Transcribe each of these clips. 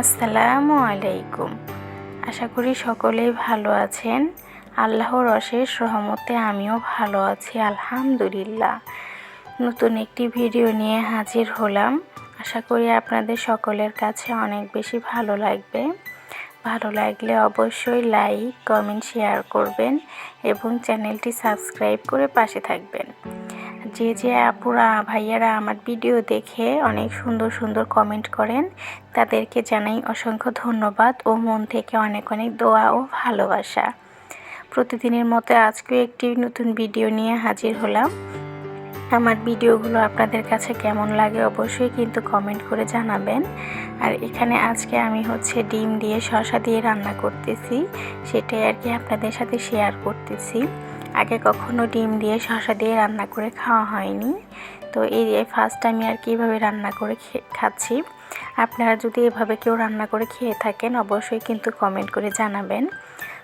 আসসালামু আলাইকুম। আশা করি সকলেই ভালো আছেন। আল্লাহর অশেষ রহমতে আমিও ভালো আছি, আলহামদুলিল্লাহ। নতুন একটি ভিডিও নিয়ে হাজির হলাম। আশা করি আপনাদের সকলের কাছে অনেক বেশি ভালো লাগবে। ভালো লাগলে অবশ্যই লাইক, কমেন্ট, শেয়ার করবেন এবং চ্যানেলটি সাবস্ক্রাইব করে পাশে থাকবেন। যে যে আপুরা, ভাইয়ারা আমার ভিডিও দেখে অনেক সুন্দর সুন্দর কমেন্ট করেন, তাদেরকে জানাই অসংখ্য ধন্যবাদ ও মন থেকে অনেক অনেক দোয়া ও ভালোবাসা। প্রতিদিনের মতো আজকেও একটি নতুন ভিডিও নিয়ে হাজির হলাম। আমার ভিডিওগুলো আপনাদের কাছে কেমন লাগে অবশ্যই কিন্তু কমেন্ট করে জানাবেন। আর এখানে আজকে আমি হচ্ছে ডিম দিয়ে শশা দিয়ে রান্না করতেছি, সেটাই আর কি আপনাদের সাথে শেয়ার করতেছি। আগে কখনো ডিম দিয়ে শশা দিয়ে রান্না করে খাওয়া হয়নি। তো এই ফার্স্ট আমি আর কীভাবে রান্না করে খাচ্ছি। আপনারা যদি এভাবে কেউ রান্না করে খেয়ে থাকেন, অবশ্যই কিন্তু কমেন্ট করে জানাবেন।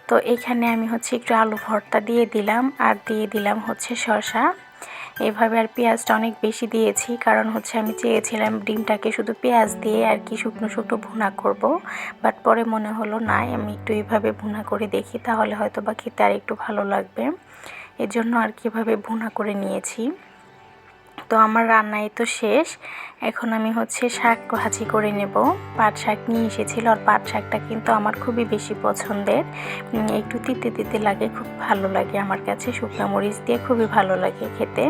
তো এখানে আমি হচ্ছে একটু আলু ভর্তা দিয়ে দিলাম আর দিয়ে দিলাম হচ্ছে শশা এভাবে আর পেঁয়াজটা অনেক বেশি দিয়েছি, কারণ হচ্ছে আমি চেয়েছিলাম ডিমটাকে শুধু পেঁয়াজ দিয়ে আর কি শুকনো শুকনো ভুনা করব। বাট পরে মনে হলো না আমি একটু এভাবে ভুনা করে দেখি, তাহলে হয়তো বা খেতে আর একটু ভালো লাগবে। এজন্য আর কীভাবে ভুনা করে নিয়েছি। তো আমার রান্নাই তো শেষ। এখন আমি হচ্ছে শাক ভাজি করে নেব। পাট শাক নিয়ে এসেছিল আর পাট শাকটা কিন্তু আমার খুবই বেশি পছন্দের। একটু তিতে তিতে লাগে, খুব ভালো লাগে আমার কাছে। শুকনো মরিচ দিয়ে খুবই ভালো লাগে খেতে।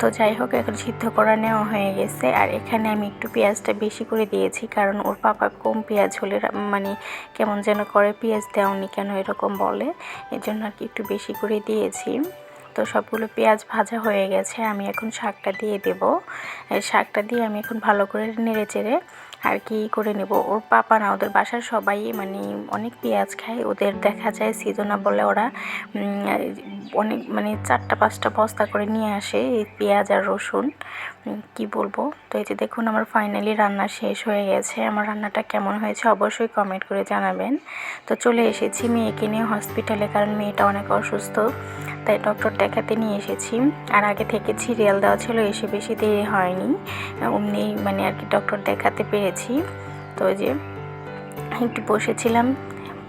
তো যাই হোক, এখন সিদ্ধ করা নেওয়া হয়ে গেছে। আর এখানে আমি একটু পেঁয়াজটা বেশি করে দিয়েছি, কারণ ওর পাপা কম পেঁয়াজ হলে মানে কেমন যেন করে, পেঁয়াজ দেওনি কেন এরকম বলে। এজন্য আর কি একটু বেশি করে দিয়েছি। তো সবগুলো পেঁয়াজ ভাজা হয়ে গেছে, আমি এখন শাকটা দিয়ে দেব। শাকটা দিয়ে আমি এখন ভালো করে নেড়ে চেড়ে আর কি করে নেব। ওর পাপা না, ওদের বাসার সবাই মানে অনেক পেঁয়াজ খায়, ওদের দেখা যায় সিজনা বলে ওরা অনেক মানে চারটা পাঁচটা বস্তা করে নিয়ে আসে এই পেঁয়াজ আর রসুন কি বলব? তো এই যে দেখুন আমার ফাইনালি রান্না শেষ হয়ে গেছে, আমার রান্নাটা কেমন হয়েছে অবশ্যই কমেন্ট করে জানাবেন। তো চলে এসেছি মেয়েকে নিয়ে হসপিটালে কারণ মেয়েটা অনেক অসুস্থ। তাই ডক্টর দেখাতে নিয়ে এসেছি। আর আগে থেকে সিরিয়াল দেওয়া ছিল, এসে বেশি দেরি হয়নি। অমনি মানে আর কি ডক্টর দেখাতে পেরেছি। তো যে একটু বসেছিলাম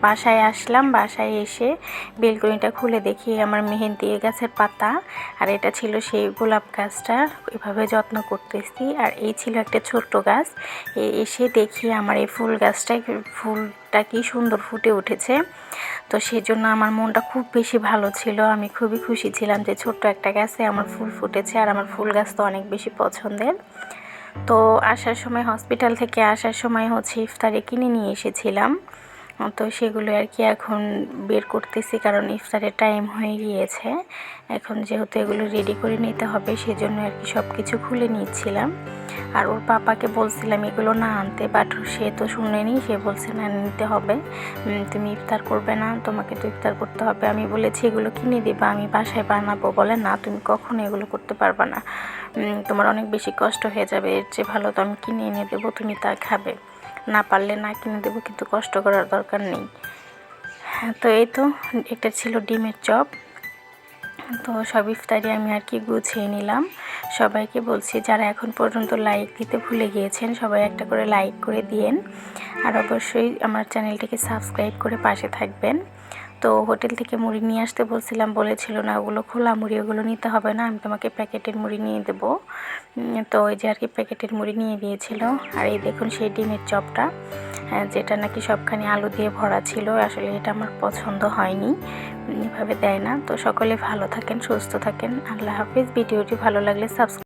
বাসায় আসলাম, বাসায় এসে বেলকনিটা খুলে দেখি আমার মেহেন্দি গাছের পাতা। আর এটা ছিল সেই গোলাপ গাছটা, এভাবে যত্ন করতেছি। আর এই ছিল একটা ছোট্ট গাছ। এসে দেখি আমার এই ফুল গাছটায় ফুলটা কি সুন্দর ফুটে উঠেছে। তো সেই জন্য আমার মনটা খুব বেশি ভালো ছিল। আমি খুবই খুশি ছিলাম যে ছোট্ট একটা গাছে আমার ফুল ফুটেছে। আর আমার ফুল গাছ তো অনেক বেশি পছন্দের। তো আসার সময় হসপিটাল থেকে আসার সময় হচ্ছে ইফতারে কিনে নিয়ে এসেছিলাম। তো সেগুলো আর কি এখন বের করতেছি কারণ ইফতারের টাইম হয়ে গিয়েছে। এখন যেহেতু এগুলো রেডি করে নিতে হবে, সেজন্য আর কি সব কিছু খুলে নিচ্ছিলাম। আর ওর পাপাকে বলছিলাম, এগুলো না আনতে। বাট সে তো শুনেনি, সে বলছে, না, নিতে হবে। তুমি ইফতার করবে না, তোমাকে তো ইফতার করতে হবে। আমি বলেছি, এগুলো কিনে দিবা, আমি বাসায় বানাবো। বলে, না, তুমি কখনো এগুলো করতে পারবে না। তোমার অনেক বেশি কষ্ট হয়ে যাবে। এর চেয়ে ভালো তো আমি কিনে এনে দেবো, তুমি তা খাবে। না পারলে না কিনে দেবো, কিন্তু কষ্ট করার দরকার নেই। হ্যাঁ তো এই তো, এটা ছিল ডিমের চপ। তো সব ইফতারি আমি আর কি গুছিয়ে নিলাম। সবাইকে বলছি, যারা এখন পর্যন্ত লাইক দিতে ভুলে গিয়েছেন, সবাই একটা করে লাইক করে দিয়েন। আর অবশ্যই আমার চ্যানেলটিকে সাবস্ক্রাইব করে পাশে থাকবেন। তো হোটেল থেকে মুড়ি নিয়ে আসতে বলছিলাম, বলেছিল না, ওগুলো খোলা মুড়ি, ওগুলো নিতে হবে না, আমি তোমাকে প্যাকেটের মুড়ি নিয়ে দেব। তো ওই যে আর কি প্যাকেটের মুড়ি নিয়ে দিয়েছিল। আর এই দেখুন সেই ডিমের চপটা যেটা নাকি সবখানি আলু দিয়ে ভরা ছিল, আসলে এটা আমার পছন্দ হয়নি এভাবে দেয় না। তো সকলে ভালো থাকেন, সুস্থ থাকেন, আল্লাহ হাফিজ। ভিডিওটি ভালো লাগলে সাবস্ক্রাইব